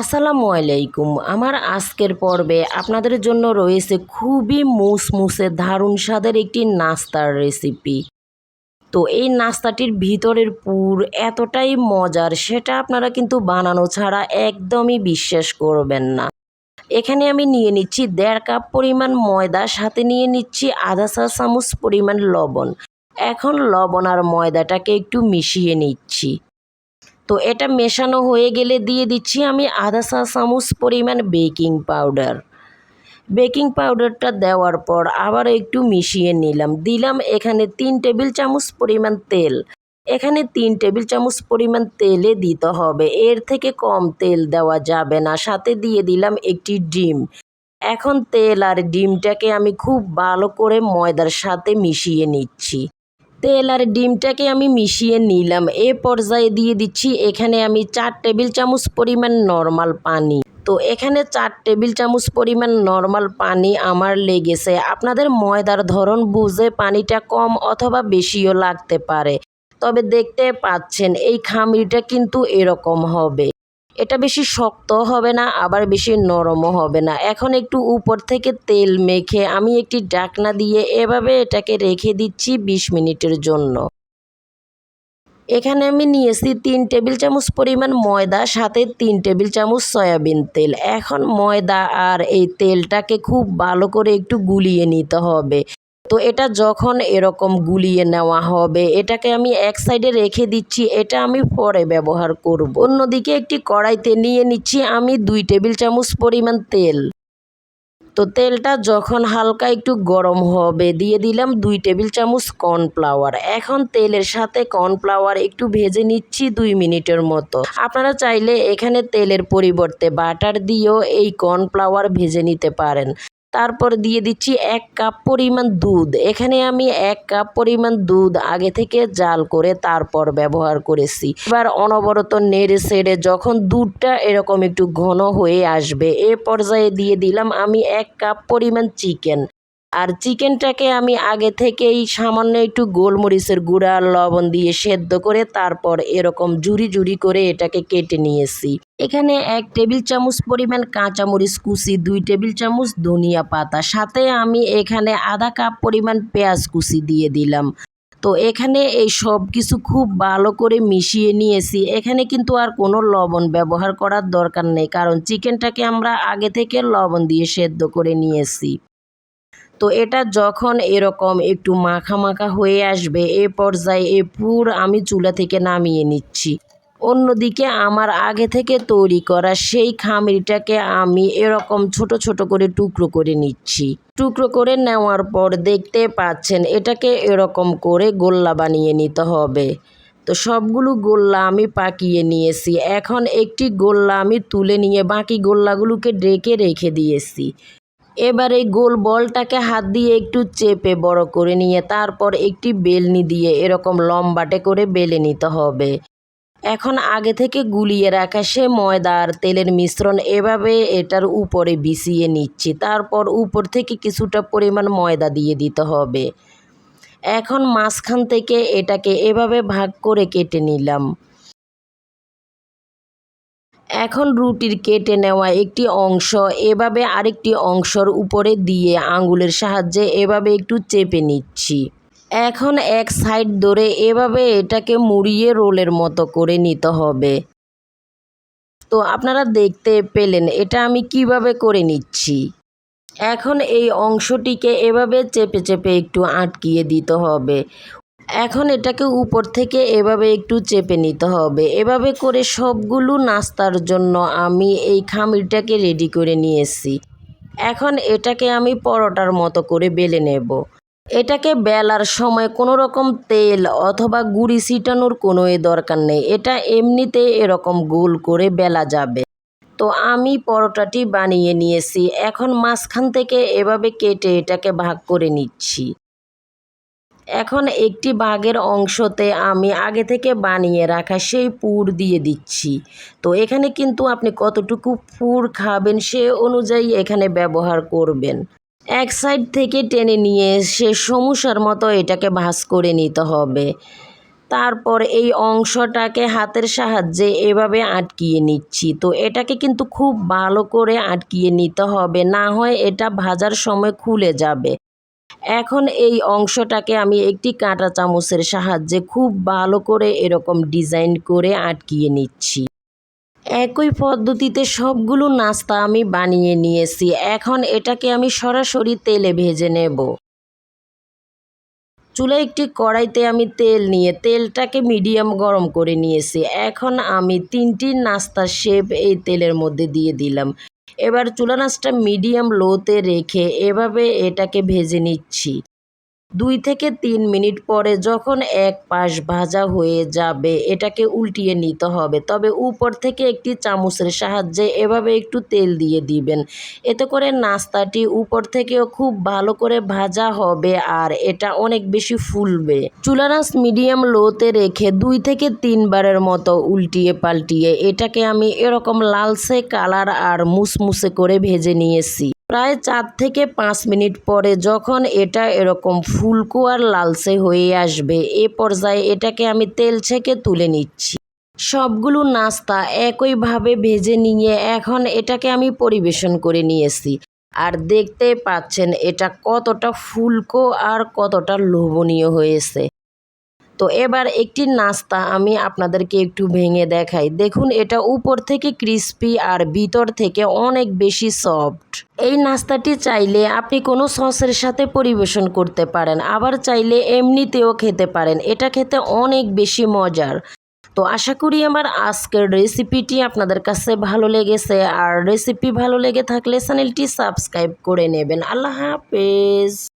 আসসালামু আলাইকুম। আমার আজকের পর্বে আপনাদের জন্য রয়েছে খুবই মুসমুসে দারুণ স্বাদের একটি নাস্তার রেসিপি। তো এই নাস্তাটির ভিতরের পুর এতটাই মজার, সেটা আপনারা কিন্তু বানানো ছাড়া একদমই বিশ্বাস করবেন না। এখানে আমি নিয়ে নিচ্ছি দেড় কাপ পরিমাণ ময়দা, সাথে নিয়ে নিচ্ছি আধা চা চামচ পরিমাণ লবণ। এখন লবণ আর ময়দাটাকে একটু মিশিয়ে নিচ্ছি। তো এটা মেশানো হয়ে গেলে দিয়ে দিচ্ছি আমি আধা চা চামচ পরিমাণ বেকিং পাউডার। বেকিং পাউডারটা দেওয়ার পর আবার একটু মিশিয়ে নিলাম। দিলাম এখানে তিন টেবিল চামচ পরিমাণ তেল। এখানে তিন টেবিল চামচ পরিমাণ তেলে দিতে হবে। এর থেকে কম তেল দেওয়া যাবে না। সাথে দিয়ে দিলাম একটি ডিম। এখন তেল আর ডিমটাকে আমি খুব ভালো করে ময়দার সাথে মিশিয়ে নিচ্ছি। তেল আর ডিমটাকে আমি মিশিয়ে নিলাম। এ পর্যায়ে দিয়ে দিচ্ছি এখানে আমি চার টেবিল চামচ পরিমাণ নর্মাল পানি। তো এখানে চার টেবিল চামচ পরিমাণ নর্মাল পানি আমার লেগেছে। আপনাদের ময়দার ধরন বুঝে পানিটা কম অথবা বেশিও লাগতে পারে। তবে দেখতে পাচ্ছেন, এই খামিরটা কিন্তু এরকম হবে। এটা বেশি শক্ত হবে না, আবার বেশি নরমও হবে না। এখন একটু উপর থেকে তেল মেখে আমি একটি ডাকনা দিয়ে এভাবে এটাকে রেখে দিচ্ছি বিশ মিনিটের জন্য। এখানে আমি নিয়েছি তিন টেবিল চামচ পরিমাণ ময়দা, সাথে তিন টেবিল চামচ সয়াবিন তেল। এখন ময়দা আর এই তেলটাকে খুব ভালো করে একটু গুলিয়ে নিতে হবে। তো এটা যখন এরকম গুলিয়ে নেওয়া হবে, এটাকে আমি এক সাইডে রেখে দিচ্ছি, এটা আমি পরে ব্যবহার করব। অন্যদিকে একটি কড়াইতে নিয়ে নিচ্ছি আমি দুই টেবিল চামচ পরিমাণ তেল। তো তেলটা যখন হালকা একটু গরম হবে, দিয়ে দিলাম দুই টেবিল চামচ কর্নফ্লাওয়ার। এখন তেলের সাথে কর্নফ্লাওয়ার একটু ভেজে নিচ্ছি দুই মিনিটের মতো। আপনারা চাইলে এখানে তেলের পরিবর্তে বাটার দিয়েও এই কর্নফ্লাওয়ার ভেজে নিতে পারেন। তারপর দিয়ে দিচ্ছি এক কাপ পরিমাণ দুধ। এখানে আমি এক কাপ পরিমাণ দুধ আগে থেকে জাল করে তারপর ব্যবহার করেছি। এবার অনবরত নেড়ে সেড়ে যখন দুধটা এরকম একটু ঘন হয়ে আসবে, এ পর্যায়ে দিয়ে দিলাম আমি এক কাপ পরিমাণ চিকেন। আর চিকেনটাকে আমি আগে থেকেই সামান্য একটু গোলমরিচের গুঁড়া, লবণ দিয়ে সেদ্ধ করে তারপর এরকম জুরি জুরি করে এটাকে কেটে নিয়েছি। এখানে এক টেবিল চামচ পরিমাণ কাঁচামরিচ কুচি, দুই টেবিল চামচ ধনিয়া পাতা, সাথে আমি এখানে আধা কাপ পরিমাণ পেঁয়াজ কুচি দিয়ে দিলাম। তো এখানে এই সব কিছু খুব ভালো করে মিশিয়ে নিয়েছি। এখানে কিন্তু আর কোনো লবণ ব্যবহার করার দরকার নেই, কারণ চিকেনটাকে আমরা আগে থেকে লবণ দিয়ে সেদ্ধ করে নিয়েছি। তো এটা যখন এরকম একটু মাখা মাখা হয়ে আসবে, এ পর্যায়ে এ পুর আমি চুলা থেকে নামিয়ে নিচ্ছি। অন্যদিকে আমার আগে থেকে তৈরি করা সেই খামিরটাকে আমি এরকম ছোট ছোট করে টুকরো করে নিচ্ছি। টুকরো করে নেওয়ার পর দেখতে পাচ্ছেন, এটাকে এরকম করে গোল্লা বানিয়ে নিতে হবে। তো সবগুলো গোল্লা আমি পাকিয়ে নিয়েছি। এখন একটি গোল্লা আমি তুলে নিয়ে বাকি গোল্লাগুলোকে ডেকে রেখে দিয়েছি। এবার এই গোল বলটাকে হাত দিয়ে একটু চেপে বড় করে নিয়ে তারপর একটি বেলনি দিয়ে এরকম লম্বাটে করে বেলে নিতে হবে। এখন আগে থেকে গুলিয়ে রাখা সে ময়দা আর তেলের মিশ্রণ এভাবে এটার উপরে বিছিয়ে নিচ্ছি, তারপর উপর থেকে কিছুটা পরিমাণ ময়দা দিয়ে দিতে হবে। এখন মাঝখান থেকে এটাকে এভাবে ভাগ করে কেটে নিলাম। এখন রুটির কেটে নেওয়া একটি অংশ, এভাবে আরেকটি অংশর উপরে দিয়ে আঙ্গুলের সাহায্যে এভাবে একটু চেপে নিচ্ছি। এখন এক সাইড ধরে এভাবে এটাকে মুড়িয়ে রোলের মতো করে নিতে হবে। তো আপনারা দেখতে পেলেন এটা আমি কীভাবে করে নিচ্ছি। এখন এই অংশটিকে এভাবে চেপে চেপে একটু আটকিয়ে দিতে হবে। এখন এটাকে উপর থেকে এভাবে একটু চেপে নিতে হবে। এভাবে করে সবগুলো নাস্তার জন্য আমি এই খামিরটাকে রেডি করে নিয়েছি। এখন এটাকে আমি পরোটার মতো করে বেলে নেব। এটাকে বেলার সময় কোনো রকম তেল অথবা গুড়ি ছিটানোর কোনো দরকার নেই। এটা এমনিতে এরকম গোল করে বেলা যাবে। তো আমি পরোটাটি বানিয়ে নিয়েছি। এখন মাঝখান থেকে এভাবে কেটে এটাকে ভাগ করে নিচ্ছি। এখন একটি বাঘের অংশতে আমি আগে থেকে বানিয়ে রাখা সেই পুর দিয়ে দিচ্ছি। তো এখানে কিন্তু আপনি কতটুকু পুর খাবেন সে অনুযায়ী এখানে ব্যবহার করবেন। এক সাইড থেকে টেনে নিয়ে সে সমস্যার মতো এটাকে ভাঁজ করে নিতে হবে। তারপর এই অংশটাকে হাতের সাহায্যে এভাবে আটকিয়ে নিচ্ছি। তো এটাকে কিন্তু খুব ভালো করে আটকিয়ে নিতে হবে। না হয় এটা ভাজার সময় খুলে যাবে। এখন এই অংশটাকে আমি একটি কাঁটা চামচের সাহায্যে খুব ভালো করে এরকম ডিজাইন করে আটকিয়ে নিচ্ছি। একই পদ্ধতিতে সবগুলো নাস্তা আমি বানিয়ে নিয়েছি। এখন এটাকে আমি সরাসরি তেলে ভেজে নেব। চুলায় একটি কড়াইতে আমি তেল নিয়ে তেলটাকে মিডিয়াম গরম করে নিয়েছি। এখন আমি তিনটি নাস্তার শেপ এই তেলের মধ্যে দিয়ে দিলাম। এবার চুলা নাচটা মিডিয়াম লোতে রেখে এভাবে এটাকে ভেজে নিচ্ছি। দুই থেকে তিন মিনিট পরে যখন এক পাশ ভাজা হয়ে যাবে, এটাকে উল্টিয়ে নিতে হবে। তবে উপর থেকে একটি চামচের সাহায্যে এভাবে একটু তেল দিয়ে দিবেন। এতে করে নাস্তাটি উপর থেকেও খুব ভালো করে ভাজা হবে আর এটা অনেক বেশি ফুলবে। চুলা রাস মিডিয়াম লোতে রেখে দুই থেকে তিনবারের মতো উল্টিয়ে পাল্টিয়ে এটাকে আমি এরকম লালসে কালার আর মুসমুসে করে ভেজে নিয়েছি। প্রায় চার থেকে পাঁচ মিনিট পরে যখন এটা এরকম ফুলকো আর লালচে হয়ে আসবে, এ পর্যায়ে এটাকে আমি তেল ছেঁকে তুলে নিচ্ছি। সবগুলো নাস্তা একইভাবে ভেজে নিয়ে এখন এটাকে আমি পরিবেশন করে নিয়েছি। আর দেখতে পাচ্ছেন এটা কতটা ফুলকো আর কতটা লোভনীয় হয়েছে। তো এবার একটি নাস্তা আমি আপনাদেরকে একটু ভেঙে দেখাই। দেখুন, এটা উপর থেকে ক্রিস্পি আর ভিতর থেকে অনেক বেশি সফট। এই নাস্তাটি চাইলে আপনি কোনো সসের সাথে পরিবেশন করতে পারেন, আবার চাইলে এমনিতেও খেতে পারেন। এটা খেতে অনেক বেশি মজার। তো আশা করি আমার আজকের রেসিপিটি আপনাদের কাছে ভালো লেগেছে, আর রেসিপি ভালো লেগে থাকলে চ্যানেলটি সাবস্ক্রাইব করে নেবেন। আল্লাহ হাফেজ।